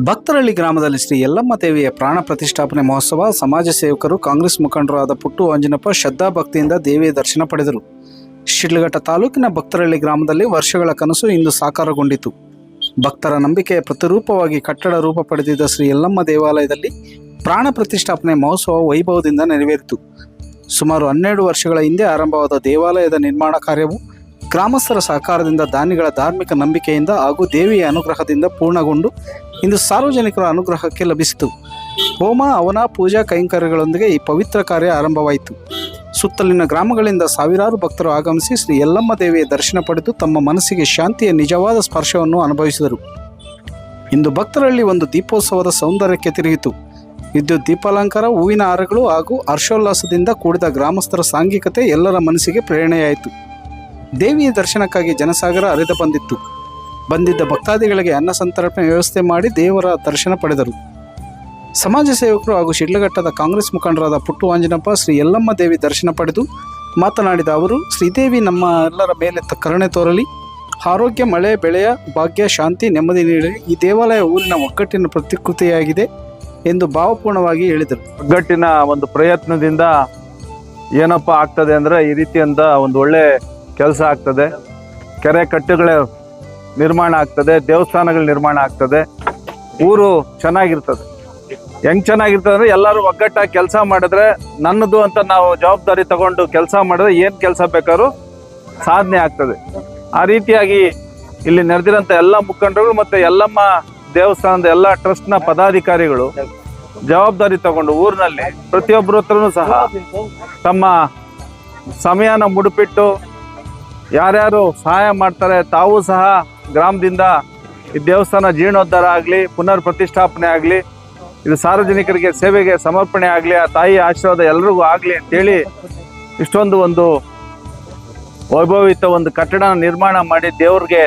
ಭಕ್ತರಳ್ಳಿ ಗ್ರಾಮದಲ್ಲಿ ಶ್ರೀ ಯಲ್ಲಮ್ಮ ದೇವಿಯ ಪ್ರಾಣ ಪ್ರತಿಷ್ಠಾಪನೆ ಮಹೋತ್ಸವ ಸಮಾಜ ಸೇವಕರು ಕಾಂಗ್ರೆಸ್ ಮುಖಂಡರಾದ ಪುಟ್ಟು ಅಂಜನಪ್ಪ ಶ್ರದ್ಧಾ ಭಕ್ತಿಯಿಂದ ದೇವಿಯ ದರ್ಶನ ಪಡೆದರು. ಶಿಡ್ಲಘಟ್ಟ ತಾಲೂಕಿನ ಭಕ್ತರಳ್ಳಿ ಗ್ರಾಮದಲ್ಲಿ ವರ್ಷಗಳ ಕನಸು ಇಂದು ಸಾಕಾರಗೊಂಡಿತು. ಭಕ್ತರ ನಂಬಿಕೆಯ ಪ್ರತಿರೂಪವಾಗಿ ಕಟ್ಟಡ ರೂಪ ಪಡೆದಿದ್ದ ಶ್ರೀ ಯಲ್ಲಮ್ಮ ದೇವಾಲಯದಲ್ಲಿ ಪ್ರಾಣ ಪ್ರತಿಷ್ಠಾಪನೆ ಮಹೋತ್ಸವ ವೈಭವದಿಂದ ನೆರವೇರಿತು. ಸುಮಾರು ಹನ್ನೆರಡು ವರ್ಷಗಳ ಹಿಂದೆ ಆರಂಭವಾದ ದೇವಾಲಯದ ನಿರ್ಮಾಣ ಕಾರ್ಯವು ಗ್ರಾಮಸ್ಥರ ಸಹಕಾರದಿಂದ, ದಾನಿಗಳ ಧಾರ್ಮಿಕ ನಂಬಿಕೆಯಿಂದ ಹಾಗೂ ದೇವಿಯ ಅನುಗ್ರಹದಿಂದ ಪೂರ್ಣಗೊಂಡು ಇಂದು ಸಾರ್ವಜನಿಕರ ಅನುಗ್ರಹಕ್ಕೆ ಲಭಿಸಿತು. ಹೋಮ ಹವನ ಪೂಜಾ ಕೈಂಕರ್ಯಗಳೊಂದಿಗೆ ಈ ಪವಿತ್ರ ಕಾರ್ಯ ಆರಂಭವಾಯಿತು. ಸುತ್ತಲಿನ ಗ್ರಾಮಗಳಿಂದ ಸಾವಿರಾರು ಭಕ್ತರು ಆಗಮಿಸಿ ಶ್ರೀ ಯಲ್ಲಮ್ಮ ದೇವಿಯ ದರ್ಶನ ಪಡೆದು ತಮ್ಮ ಮನಸ್ಸಿಗೆ ಶಾಂತಿಯ ನಿಜವಾದ ಸ್ಪರ್ಶವನ್ನು ಅನುಭವಿಸಿದರು. ಇಂದು ಭಕ್ತರಲ್ಲಿ ಒಂದು ದೀಪೋತ್ಸವದ ಸೌಂದರ್ಯಕ್ಕೆ ತಿರುಗಿತು. ವಿದ್ಯುತ್ ದೀಪಾಲಂಕಾರ, ಹೂವಿನ ಹಾರಗಳು ಹಾಗೂ ಹರ್ಷೋಲ್ಲಾಸದಿಂದ ಕೂಡಿದ ಗ್ರಾಮಸ್ಥರ ಸಾಂಘಿಕತೆ ಎಲ್ಲರ ಮನಸ್ಸಿಗೆ ಪ್ರೇರಣೆಯಾಯಿತು. ದೇವಿಯ ದರ್ಶನಕ್ಕಾಗಿ ಜನಸಾಗರ ಹರಿದು ಬಂದಿತ್ತು. ಬಂದಿದ್ದ ಭಕ್ತಾದಿಗಳಿಗೆ ಅನ್ನ ಸಂತರ್ಪಣೆ ವ್ಯವಸ್ಥೆ ಮಾಡಿ ದೇವರ ದರ್ಶನ ಪಡೆದರು. ಸಮಾಜ ಸೇವಕರು ಹಾಗೂ ಶಿಡ್ಲಘಟ್ಟದ ಕಾಂಗ್ರೆಸ್ ಮುಖಂಡರಾದ ಪುಟ್ಟು ಆಂಜನಪ್ಪ, ಶ್ರೀ ಯಲ್ಲಮ್ಮ ದೇವಿ ದರ್ಶನ ಪಡೆದು ಮಾತನಾಡಿದ ಅವರು, ಶ್ರೀದೇವಿ ನಮ್ಮ ಎಲ್ಲರ ಮೇಲೆ ಕರುಣೆ ತೋರಲಿ. ಆರೋಗ್ಯ, ಮಳೆ, ಬೆಳೆಯ ಭಾಗ್ಯ, ಶಾಂತಿ, ನೆಮ್ಮದಿ ನೀಡಲಿ. ಈ ದೇವಾಲಯ ಊರಿನ ಒಗ್ಗಟ್ಟಿನ ಪ್ರತಿಕೃತಿಯಾಗಿದೆ ಎಂದು ಭಾವಪೂರ್ಣವಾಗಿ ಹೇಳಿದರು. ಒಗ್ಗಟ್ಟಿನ ಒಂದು ಪ್ರಯತ್ನದಿಂದ ಏನಪ್ಪ ಆಗ್ತದೆ ಅಂದರೆ ಈ ರೀತಿಯಿಂದ ಒಂದು ಒಳ್ಳೆ ಕೆಲಸ ಆಗ್ತದೆ. ಕೆರೆ ಕಟ್ಟುಗಳು ನಿರ್ಮಾಣ ಆಗ್ತದೆ, ದೇವಸ್ಥಾನಗಳ ನಿರ್ಮಾಣ ಆಗ್ತದೆ. ಊರು ಚೆನ್ನಾಗಿರ್ತದೆ. ಹೆಂಗ್ ಚೆನ್ನಾಗಿರ್ತದೆ ಅಂದ್ರೆ ಎಲ್ಲರೂ ಒಗ್ಗಟ್ಟಾಗಿ ಕೆಲಸ ಮಾಡಿದ್ರೆ ನನ್ನದು ಅಂತ ನಾವು ಜವಾಬ್ದಾರಿ ತಗೊಂಡು ಕೆಲಸ ಮಾಡಿದ್ರೆ ಏನು ಕೆಲಸ ಬೇಕಾದ್ರೂ ಸಾಧನೆ ಆಗ್ತದೆ. ಆ ರೀತಿಯಾಗಿ ಇಲ್ಲಿ ನೆರೆದಿರೋಂಥ ಎಲ್ಲ ಮುಖಂಡರುಗಳು ಮತ್ತೆ ಎಲ್ಲಮ್ಮ ದೇವಸ್ಥಾನದ ಎಲ್ಲ ಟ್ರಸ್ಟ್ನ ಪದಾಧಿಕಾರಿಗಳು ಜವಾಬ್ದಾರಿ ತಗೊಂಡು ಊರಿನಲ್ಲಿ ಪ್ರತಿಯೊಬ್ಬರ ಹತ್ರನೂ ಸಹ ತಮ್ಮ ಸಮಯನ ಮುಡುಪಿಟ್ಟು ಯಾರ್ಯಾರು ಸಹಾಯ ಮಾಡ್ತಾರೆ, ತಾವು ಸಹ ಗ್ರಾಮದಿಂದ ಈ ದೇವಸ್ಥಾನ ಜೀರ್ಣೋದ್ಧಾರ ಆಗಲಿ ಪುನರ್ ಪ್ರತಿಷ್ಠಾಪನೆ ಆಗಲಿ, ಇದು ಸಾರ್ವಜನಿಕರಿಗೆ ಸೇವೆಗೆ ಸಮರ್ಪಣೆ ಆಗಲಿ, ಆ ತಾಯಿ ಆಶೀರ್ವಾದ ಎಲ್ರಿಗೂ ಆಗಲಿ ಅಂತೇಳಿ ಇಷ್ಟೊಂದು ಒಂದು ವೈಭವಿತ ಒಂದು ಕಟ್ಟಡ ನಿರ್ಮಾಣ ಮಾಡಿ ದೇವ್ರಿಗೆ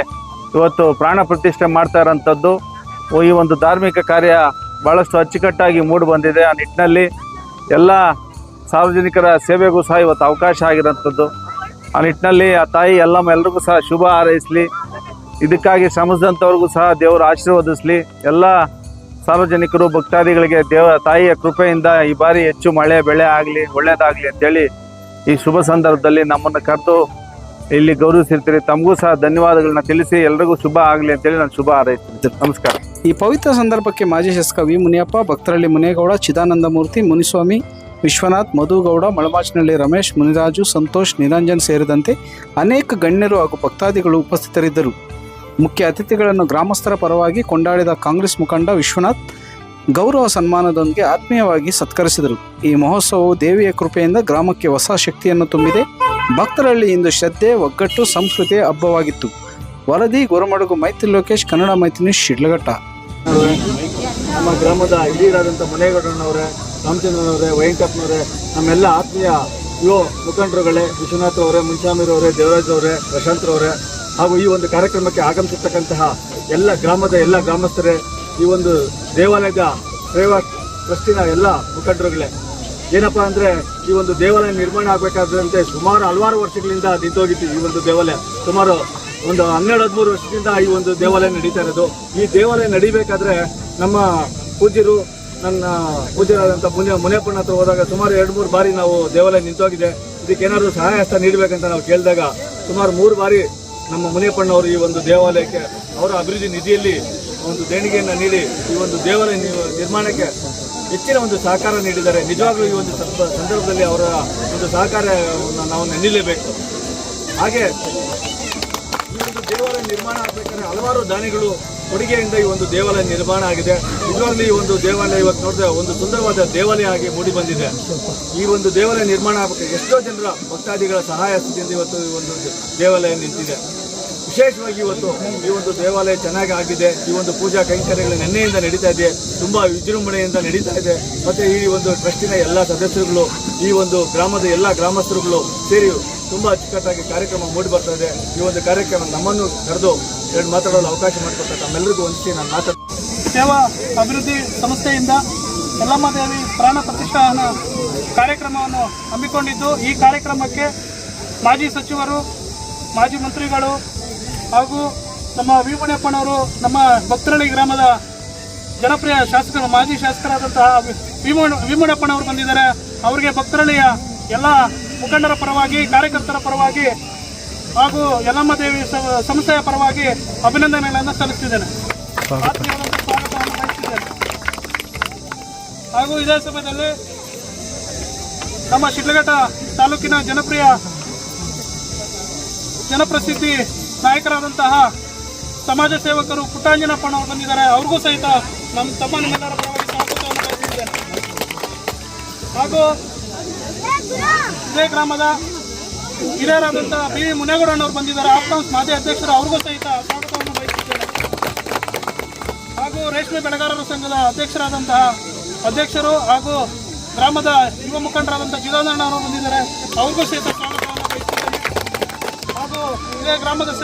ಇವತ್ತು ಪ್ರಾಣ ಪ್ರತಿಷ್ಠೆ ಮಾಡ್ತಾ ಇರೋಂಥದ್ದು. ಈ ಒಂದು ಧಾರ್ಮಿಕ ಕಾರ್ಯ ಭಾಳಷ್ಟು ಅಚ್ಚುಕಟ್ಟಾಗಿ ಮೂಡಿ ಬಂದಿದೆ. ಆ ನಿಟ್ಟಿನಲ್ಲಿ ಎಲ್ಲ ಸಾರ್ವಜನಿಕರ ಸೇವೆಗೂ ಸಹ ಇವತ್ತು ಅವಕಾಶ ಆಗಿರೋಂಥದ್ದು. ಆ ನಿಟ್ಟಿನಲ್ಲಿ ಆ ತಾಯಿ ಎಲ್ಲ ಎಲ್ರಿಗೂ ಸಹ ಶುಭ ಹಾರೈಸಲಿ. ಇದಕ್ಕಾಗಿ ಶ್ರಮಿಸಿದಂಥವ್ರಿಗೂ ಸಹ ದೇವರು ಆಶೀರ್ವದಿಸಲಿ. ಎಲ್ಲ ಸಾರ್ವಜನಿಕರು, ಭಕ್ತಾದಿಗಳಿಗೆ ದೇವ ತಾಯಿಯ ಕೃಪೆಯಿಂದ ಈ ಬಾರಿ ಹೆಚ್ಚು ಮಳೆ, ಬೆಳೆ ಆಗಲಿ ಒಳ್ಳೆಯದಾಗಲಿ ಅಂತೇಳಿ ಈ ಶುಭ ಸಂದರ್ಭದಲ್ಲಿ ನಮ್ಮನ್ನು ಕರೆದು ಇಲ್ಲಿ ಗೌರವಿಸಿರ್ತೀರಿ. ತಮಗೂ ಸಹ ಧನ್ಯವಾದಗಳನ್ನ ತಿಳಿಸಿ ಎಲ್ರಿಗೂ ಶುಭ ಆಗಲಿ ಅಂತೇಳಿ ನಾನು ಶುಭ ಹಾರೈಸ್ತೀನಿ. ನಮಸ್ಕಾರ. ಈ ಪವಿತ್ರ ಸಂದರ್ಭಕ್ಕೆ ಮಾಜಿ ಶಾಸಕ ವಿ ಮುನಿಯಪ್ಪ, ಭಕ್ತರಳ್ಳಿ ಮುನೇಗೌಡ ಚಿದಾನಂದಮೂರ್ತಿ ಮುನಿಸ್ವಾಮಿ ವಿಶ್ವನಾಥ್ ಮಧುಗೌಡ ಮಳಮಾಚಿನಹಳ್ಳಿ ರಮೇಶ್, ಮುನಿರಾಜು, ಸಂತೋಷ್, ನಿರಂಜನ್ ಸೇರಿದಂತೆ ಅನೇಕ ಗಣ್ಯರು ಹಾಗೂ ಭಕ್ತಾದಿಗಳು ಉಪಸ್ಥಿತರಿದ್ದರು. ಮುಖ್ಯ ಅತಿಥಿಗಳನ್ನು ಗ್ರಾಮಸ್ಥರ ಪರವಾಗಿ ಕೊಂಡಾಡಿದ ಕಾಂಗ್ರೆಸ್ ಮುಖಂಡ ವಿಶ್ವನಾಥ್ ಗೌರವ ಸನ್ಮಾನದೊಂದಿಗೆ ಆತ್ಮೀಯವಾಗಿ ಸತ್ಕರಿಸಿದರು. ಈ ಮಹೋತ್ಸವವು ದೇವಿಯ ಕೃಪೆಯಿಂದ ಗ್ರಾಮಕ್ಕೆ ಹೊಸ ಶಕ್ತಿಯನ್ನು ತುಂಬಿದೆ. ಭಕ್ತರಲ್ಲಿ ಇಂದು ಶ್ರದ್ಧೆ, ಒಗ್ಗಟ್ಟು, ಸಂಸ್ಕೃತಿಯ ಹಬ್ಬವಾಗಿತ್ತು. ವರದಿ, ಗೊರಮಡುಗು, ಮೈತ್ರಿ ಲೋಕೇಶ್, ಕನ್ನಡ ಮೈತ್ರಿ ಶಿಡ್ಲಘಟ್ಟ. ನಮ್ಮ ಗ್ರಾಮದ ಹಿರಿಯರಾದಂಥ ಮನೆಗೌಡನವರೇ ರಾಮಚಂದ್ರನವರೇ ವೆಂಕಟಪ್ಪನವರೇ ನಮ್ಮೆಲ್ಲ ಆತ್ಮೀಯ ಯುವ ಮುಖಂಡರುಗಳೇ, ವಿಶ್ವನಾಥ್ ಅವರೇ ಮುನ್ಸಾಮೀರ್ ಅವರೇ, ದೇವರಾಜ್ ಅವರೇ ಪ್ರಶಾಂತ್ರವರೇ ಹಾಗೂ ಈ ಒಂದು ಕಾರ್ಯಕ್ರಮಕ್ಕೆ ಆಗಮಿಸಿರ್ತಕ್ಕಂತಹ ಎಲ್ಲ ಗ್ರಾಮದ ಎಲ್ಲ ಗ್ರಾಮಸ್ಥರೇ, ಈ ಒಂದು ದೇವಾಲಯದ ಸೇವಾ ಟ್ರಸ್ಟಿನ ಎಲ್ಲ ಮುಖಂಡರುಗಳೇ, ಏನಪ್ಪಾ ಅಂದ್ರೆ ಈ ಒಂದು ದೇವಾಲಯ ನಿರ್ಮಾಣ ಆಗಬೇಕಾದಂತೆ ಸುಮಾರು ಹಲವಾರು ವರ್ಷಗಳಿಂದ ನಿಂತೋಗಿತ್ತು ಈ ಒಂದು ದೇವಾಲಯ. ಸುಮಾರು ಒಂದು ಹನ್ನೆರಡು, ಹದಿಮೂರು ವರ್ಷದಿಂದ ಈ ಒಂದು ದೇವಾಲಯ ನಡೀತಾ ಇರೋದು. ಈ ದೇವಾಲಯ ನಡಿಬೇಕಾದ್ರೆ ನಮ್ಮ ಪೂಜ್ಯರು ನನ್ನ ಪೂಜ್ಯರಾದಂಥ ಮುನಿ ಮುನಿಯಪ್ಪನ ಹತ್ರ ಹೋದಾಗ ಸುಮಾರು ಎರಡು ಮೂರು ಬಾರಿ ನಾವು ದೇವಾಲಯ ನಿಂತೋಗಿದೆ. ಇದಕ್ಕೆ ಏನಾದರೂ ಸಹಾಯ ಹಸ್ತ ನೀಡಬೇಕಂತ ನಾವು ಕೇಳಿದಾಗ ಸುಮಾರು ಮೂರು ಬಾರಿ ನಮ್ಮ ಮುನಿಯಪ್ಪಣ್ಣವರು ಈ ಒಂದು ದೇವಾಲಯಕ್ಕೆ, ಅವರ ಅಭಿವೃದ್ಧಿ ನಿಧಿಯಲ್ಲಿ ಒಂದು ದೇಣಿಗೆಯನ್ನು ನೀಡಿ ಈ ಒಂದು ದೇವಾಲಯ ನಿರ್ಮಾಣಕ್ಕೆ ಹೆಚ್ಚಿನ ಒಂದು ಸಹಕಾರ ನೀಡಿದ್ದಾರೆ. ನಿಜವಾಗ್ಲೂ ಈ ಒಂದು ಸಂದ- ಸಂದರ್ಭದಲ್ಲಿ ಅವರ ಒಂದು ಸಹಕಾರವನ್ನು ನಾವು ನೆನಲೇಬೇಕು. ಹಾಗೆ ಈ ಒಂದು ದೇವಾಲಯ ನಿರ್ಮಾಣ ಆಗಬೇಕಾದ್ರೆ ಹಲವಾರು ದಾನಿಗಳು ಕೊಡುಗೆಯಿಂದ ಈ ಒಂದು ದೇವಾಲಯ ನಿರ್ಮಾಣ ಆಗಿದೆ. ಇದರಲ್ಲಿ ಈ ಒಂದು ದೇವಾಲಯ ಇವತ್ತು ನೋಡಿದ್ರೆ ಒಂದು ಸುಂದರವಾದ ದೇವಾಲಯ ಆಗಿ ಮೂಡಿ ಬಂದಿದೆ. ಈ ಒಂದು ದೇವಾಲಯ ನಿರ್ಮಾಣ ಆಗಬೇಕು. ಎಷ್ಟೋ ಜನರ ಭಕ್ತಾದಿಗಳ ಸಹಾಯ ಸ್ಥಿತಿಯಿಂದ ಇವತ್ತು ಈ ಒಂದು ದೇವಾಲಯ ನಿಂತಿದೆ. ವಿಶೇಷವಾಗಿ ಇವತ್ತು ಈ ಒಂದು ದೇವಾಲಯ ಚೆನ್ನಾಗಿ ಆಗಿದೆ. ಈ ಒಂದು ಪೂಜಾ ಕೈಂಕರ್ಯಗಳು ನಿನ್ನೆಯಿಂದ ನಡೀತಾ ಇದೆ. ತುಂಬ ವಿಜೃಂಭಣೆಯಿಂದ ನಡೀತಾ ಇದೆ. ಮತ್ತೆ ಈ ಒಂದು ಟ್ರಸ್ಟಿನ ಎಲ್ಲ ಸದಸ್ಯರುಗಳು, ಈ ಒಂದು ಗ್ರಾಮದ ಎಲ್ಲ ಗ್ರಾಮಸ್ಥರುಗಳು ಸೇರಿ ತುಂಬಾ ಅಚ್ಚುಕಟ್ಟಾಗಿ ಕಾರ್ಯಕ್ರಮ ಮೂಡಿ ಬರ್ತಾ ಇದೆ. ಈ ಒಂದು ಕಾರ್ಯಕ್ರಮ ನಮ್ಮನ್ನು ಕರೆದು ಎರಡು ಮಾತಾಡಲು ಅವಕಾಶ ಮಾಡಿಕೊಟ್ಟ ತಮ್ಮೆಲ್ಲರಿಗೂ ಹೊಂದಿಸಿ ನಾನು ಮಾತಾಡ ಸೇವಾ ಅಭಿವೃದ್ಧಿ ಸಂಸ್ಥೆಯಿಂದ ಯಲ್ಲಮ್ಮ ದೇವಿ ಪ್ರಾಣ ಪ್ರತಿಷ್ಠಾನ ಕಾರ್ಯಕ್ರಮವನ್ನು ಹಮ್ಮಿಕೊಂಡಿದ್ದು, ಈ ಕಾರ್ಯಕ್ರಮಕ್ಕೆ ಮಾಜಿ ಸಚಿವರು, ಮಾಜಿ ಮಂತ್ರಿಗಳು ಹಾಗೂ ನಮ್ಮ ವೀಮಣಪ್ಪನವರು ನಮ್ಮ ಭಕ್ತರಳ್ಳಿ ಗ್ರಾಮದ ಜನಪ್ರಿಯ ಶಾಸಕರು, ಮಾಜಿ ಶಾಸಕರಾದಂತಹ ವಿಮಣ ವಿಮುಣಪ್ಪನವರು ಬಂದಿದ್ದಾರೆ. ಅವರಿಗೆ ಭಕ್ತರಳ್ಳಿಯ ಎಲ್ಲ ಮುಖಂಡರ ಪರವಾಗಿ, ಕಾರ್ಯಕರ್ತರ ಪರವಾಗಿ ಹಾಗೂ ಯಲಮ್ಮ ದೇವಿ ಸಂಸ್ಥೆಯ ಪರವಾಗಿ ಅಭಿನಂದನೆಗಳನ್ನು ಸಲ್ಲಿಸಿದ್ದೇನೆ ಸ್ವಾಗತವನ್ನು ಹಾಗೂ ಇದೇ ಸಮಯದಲ್ಲಿ ನಮ್ಮ ಶಿಡ್ಲಘಟ್ಟ ತಾಲೂಕಿನ ಜನಪ್ರಿಯ, ಜನಪ್ರಸಿದ್ಧಿ ನಾಯಕರಾದಂತಹ ಸಮಾಜ ಸೇವಕರು ಪುಟ್ಟಾಂಜನಪ್ಪನವರು ಬಂದಿದ್ದಾರೆ. ಅವ್ರಿಗೂ ಸಹಿತ ನಮ್ಮ ತಮ್ಮ ಪರವಾಗಿ ಸ್ವಾಗತವನ್ನು ಹಾಗೂ ಇದೇ ಗ್ರಾಮದ ಹಿರಿಯರಾದಂತಹ ಬಿ ವಿ ಮುನೇಗೌಡಣ್ಣವ್ರು ಬಂದಿದ್ದಾರೆ. ಆಪ್ಕಾಮ್ಸ್ ಮಾಜಿ ಅಧ್ಯಕ್ಷರು ಅವ್ರಿಗೂ ಸಹಿತ ಸ್ವಾಗತವನ್ನು ಬಯಸಿದ್ದೇನೆ ಹಾಗೂ ರೇಷ್ಮೆ ಬೆಳೆಗಾರರ ಸಂಘದ ಅಧ್ಯಕ್ಷರಾದಂತಹ ಅಧ್ಯಕ್ಷರು ಹಾಗೂ ಗ್ರಾಮದ ಯುವ ಮುಖಂಡರಾದಂತಹ ಜಿದಾನಣ್ಣವರು ಬಂದಿದ್ದಾರೆ. ಅವ್ರಿಗೂ ಸಹಿತ ಸ್ವಾಗತವನ್ನು ಬಯಸಿದ್ದೇನೆ ಹಾಗೂ ಇದೇ ಗ್ರಾಮದ